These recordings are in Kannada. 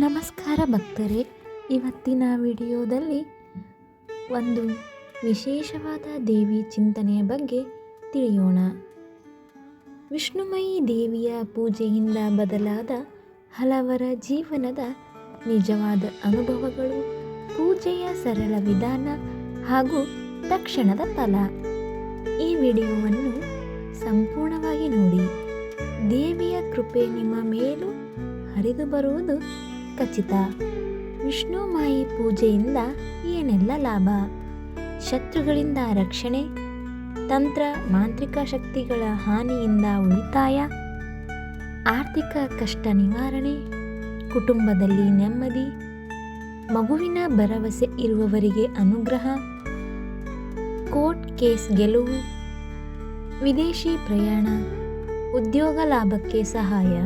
ನಮಸ್ಕಾರ ಭಕ್ತರೇ. ಇವತ್ತಿನ ವಿಡಿಯೋದಲ್ಲಿ ಒಂದು ವಿಶೇಷವಾದ ದೇವಿ ಚಿಂತನೆಯ ಬಗ್ಗೆ ತಿಳಿಯೋಣ. ವಿಷ್ಣುಮಯಿ ದೇವಿಯ ಪೂಜೆಯಿಂದ ಬದಲಾದ ಹಲವರ ಜೀವನದ ನಿಜವಾದ ಅನುಭವಗಳು, ಪೂಜೆಯ ಸರಳ ವಿಧಾನ ಹಾಗೂ ತಕ್ಷಣದ ಫಲ. ಈ ವಿಡಿಯೋವನ್ನು ಸಂಪೂರ್ಣವಾಗಿ ನೋಡಿ. ದೇವಿಯ ಕೃಪೆ ನಿಮ್ಮ ಮೇಲೂ ಹರಿದು ಬರುವುದು ಖಚಿತ. ವಿಷ್ಣುಮಾಯಿ ಪೂಜೆಯಿಂದ ಏನೆಲ್ಲ ಲಾಭ? ಶತ್ರುಗಳಿಂದ ರಕ್ಷಣೆ? ತಂತ್ರ ಮಾಂತ್ರಿಕ ಶಕ್ತಿಗಳ ಹಾನಿಯಿಂದ ಉಳಿತಾಯ? ಆರ್ಥಿಕ ಕಷ್ಟ ನಿವಾರಣೆ? ಕುಟುಂಬದಲ್ಲಿ ನೆಮ್ಮದಿ? ಮಗುವಿನ ಭರವಸೆ ಇರುವವರಿಗೆ ಅನುಗ್ರಹ? ಕೋರ್ಟ್ ಕೇಸ್ ಗೆಲುವು? ವಿದೇಶಿ ಪ್ರಯಾಣ? ಉದ್ಯೋಗ ಲಾಭಕ್ಕೆ ಸಹಾಯ?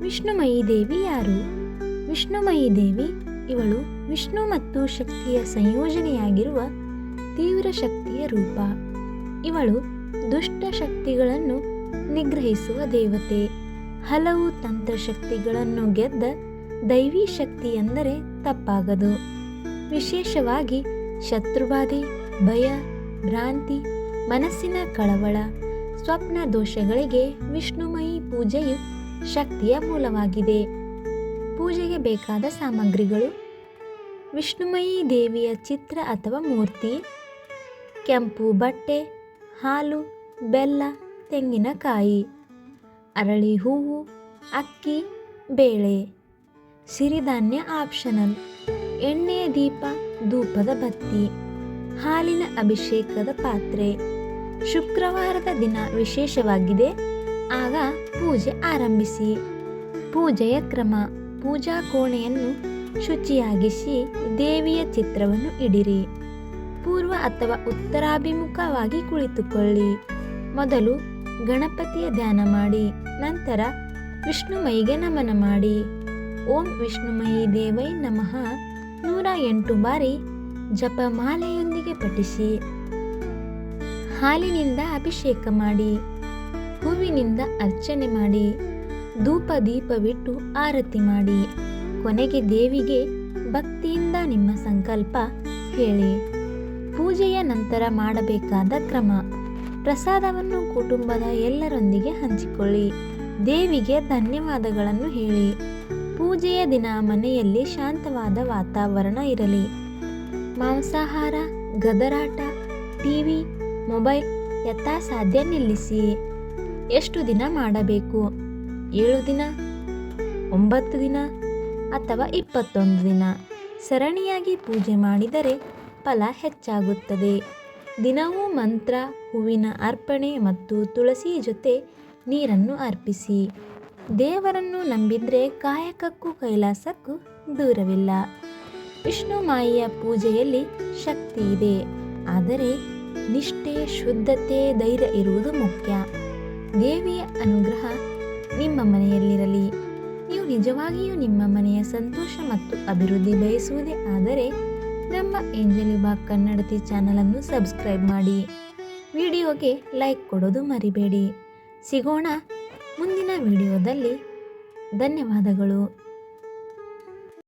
ವಿಷ್ಣುಮಯಿ ದೇವಿ ಯಾರು? ವಿಷ್ಣುಮಯಿ ದೇವಿ, ಇವಳು ವಿಷ್ಣು ಮತ್ತು ಶಕ್ತಿಯ ಸಂಯೋಜನೆಯಾಗಿರುವ ತೀವ್ರ ಶಕ್ತಿಯ ರೂಪ. ಇವಳು ದುಷ್ಟ ಶಕ್ತಿಗಳನ್ನು ನಿಗ್ರಹಿಸುವ ದೇವತೆ. ಹಲವು ತಂತ್ರ ಶಕ್ತಿಗಳನ್ನು ಗೆದ್ದ ದೈವಿ ಶಕ್ತಿ ಎಂದರೆ ತಪ್ಪಾಗದು. ವಿಶೇಷವಾಗಿ ಶತ್ರುಬಾಧೆ ಭಯ, ಭ್ರಾಂತಿ, ಮನಸ್ಸಿನ ಕಳವಳ, ಸ್ವಪ್ನ ದೋಷಗಳಿಗೆ ವಿಷ್ಣುಮಯಿ ಪೂಜೆಯು ಶಕ್ತಿಯ ಮೂಲವಾಗಿದೆ. ಪೂಜೆಗೆ ಬೇಕಾದ ಸಾಮಗ್ರಿಗಳು. ವಿಷ್ಣುಮಯಿ ದೇವಿಯ ಚಿತ್ರ ಅಥವಾ ಮೂರ್ತಿ. ಕೆಂಪು ಬಟ್ಟೆ, ಹಾಲು, ಬೆಲ್ಲ, ತೆಂಗಿನಕಾಯಿ. ಅರಳಿ ಹೂವು, ಅಕ್ಕಿ, ಬೇಳೆ. ಸಿರಿಧಾನ್ಯ ಆಪ್ಷನಲ್. ಎಣ್ಣೆಯ ದೀಪ, ಧೂಪದ ಬತ್ತಿ. ಹಾಲಿನ ಅಭಿಷೇಕದ ಪಾತ್ರೆ. ಶುಕ್ರವಾರದ ದಿನ ವಿಶೇಷವಾಗಿದೆ. ಆಗ ಪೂಜೆ ಆರಂಭಿಸಿ. ಪೂಜೆಯ ಕ್ರಮ. ಪೂಜಾ ಕೋಣೆಯನ್ನು ಶುಚಿಯಾಗಿಸಿ ದೇವಿಯ ಚಿತ್ರವನ್ನು ಇಡಿರಿ. ಪೂರ್ವ ಅಥವಾ ಉತ್ತರಾಭಿಮುಖವಾಗಿ ಕುಳಿತುಕೊಳ್ಳಿ. ಮೊದಲು ಗಣಪತಿಯ ಧ್ಯಾನ ಮಾಡಿ, ನಂತರ ವಿಷ್ಣುಮಯಿಗೆ ನಮನ ಮಾಡಿ. ಓಂ ವಿಷ್ಣುಮಯಿ ದೇವೈ ನಮಃ. ನೂರ ಎಂಟು ಬಾರಿ ಜಪಮಾಲೆಯೊಂದಿಗೆ ಪಠಿಸಿ. ಹಾಲಿನಿಂದ ಅಭಿಷೇಕ ಮಾಡಿ, ಹೂವಿನಿಂದ ಅರ್ಚನೆ ಮಾಡಿ. ಧೂಪ ದೀಪವಿಟ್ಟು ಆರತಿ ಮಾಡಿ. ಕೊನೆಗೆ ದೇವಿಗೆ ಭಕ್ತಿಯಿಂದ ನಿಮ್ಮ ಸಂಕಲ್ಪ ಹೇಳಿ. ಪೂಜೆಯ ನಂತರ ಮಾಡಬೇಕಾದ ಕ್ರಮ. ಪ್ರಸಾದವನ್ನು ಕುಟುಂಬದ ಎಲ್ಲರೊಂದಿಗೆ ಹಂಚಿಕೊಳ್ಳಿ. ದೇವಿಗೆ ಧನ್ಯವಾದಗಳನ್ನು ಹೇಳಿ. ಪೂಜೆಯ ದಿನ ಮನೆಯಲ್ಲಿ ಶಾಂತವಾದ ವಾತಾವರಣ ಇರಲಿ. ಮಾಂಸಾಹಾರ, ಗದರಾಟ ಟಿವಿ ಮೊಬೈಲ್ ಯಥಾಸಾಧ್ಯ ನಿಲ್ಲಿಸಿ. ಎಷ್ಟು ದಿನ ಮಾಡಬೇಕು? ಏಳು ದಿನ, ಒಂಬತ್ತು ದಿನ ಅಥವಾ ಇಪ್ಪತ್ತೊಂದು ದಿನ ಸರಣಿಯಾಗಿ ಪೂಜೆ ಮಾಡಿದರೆ ಫಲ ಹೆಚ್ಚಾಗುತ್ತದೆ. ದಿನವೂ ಮಂತ್ರ, ಹೂವಿನ ಅರ್ಪಣೆ ಮತ್ತು ತುಳಸಿ ಜೊತೆ ನೀರನ್ನು ಅರ್ಪಿಸಿ. ದೇವರನ್ನು ನಂಬಿದ್ರೆ ಕಾಯಕಕ್ಕೂ ಕೈಲಾಸಕ್ಕೂ ದೂರವಿಲ್ಲ. ವಿಷ್ಣು ಮಾಯಿಯ ಪೂಜೆಯಲ್ಲಿ ಶಕ್ತಿ ಇದೆ. ಆದರೆ ನಿಷ್ಠೆ, ಶುದ್ಧತೆ, ಧೈರ್ಯ ಇರುವುದು ಮುಖ್ಯ. ದೇವಿಯ ಅನುಗ್ರಹ ನಿಮ್ಮ ಮನೆಯಲ್ಲಿರಲಿ. ನೀವು ನಿಜವಾಗಿಯೂ ನಿಮ್ಮ ಮನೆಯ ಸಂತೋಷ ಮತ್ತು ಅಭಿವೃದ್ಧಿ ಬಯಸುವುದೇ ಆದರೆ, ನಮ್ಮ ಏಂಜಲ್ ವಿಭಾಗ್ ಕನ್ನಡತಿ ಚಾನಲನ್ನು ಸಬ್ಸ್ಕ್ರೈಬ್ ಮಾಡಿ. ವಿಡಿಯೋಗೆ ಲೈಕ್ ಕೊಡೋದು ಮರಿಬೇಡಿ. ಸಿಗೋಣ ಮುಂದಿನ ವಿಡಿಯೋದಲ್ಲಿ. ಧನ್ಯವಾದಗಳು.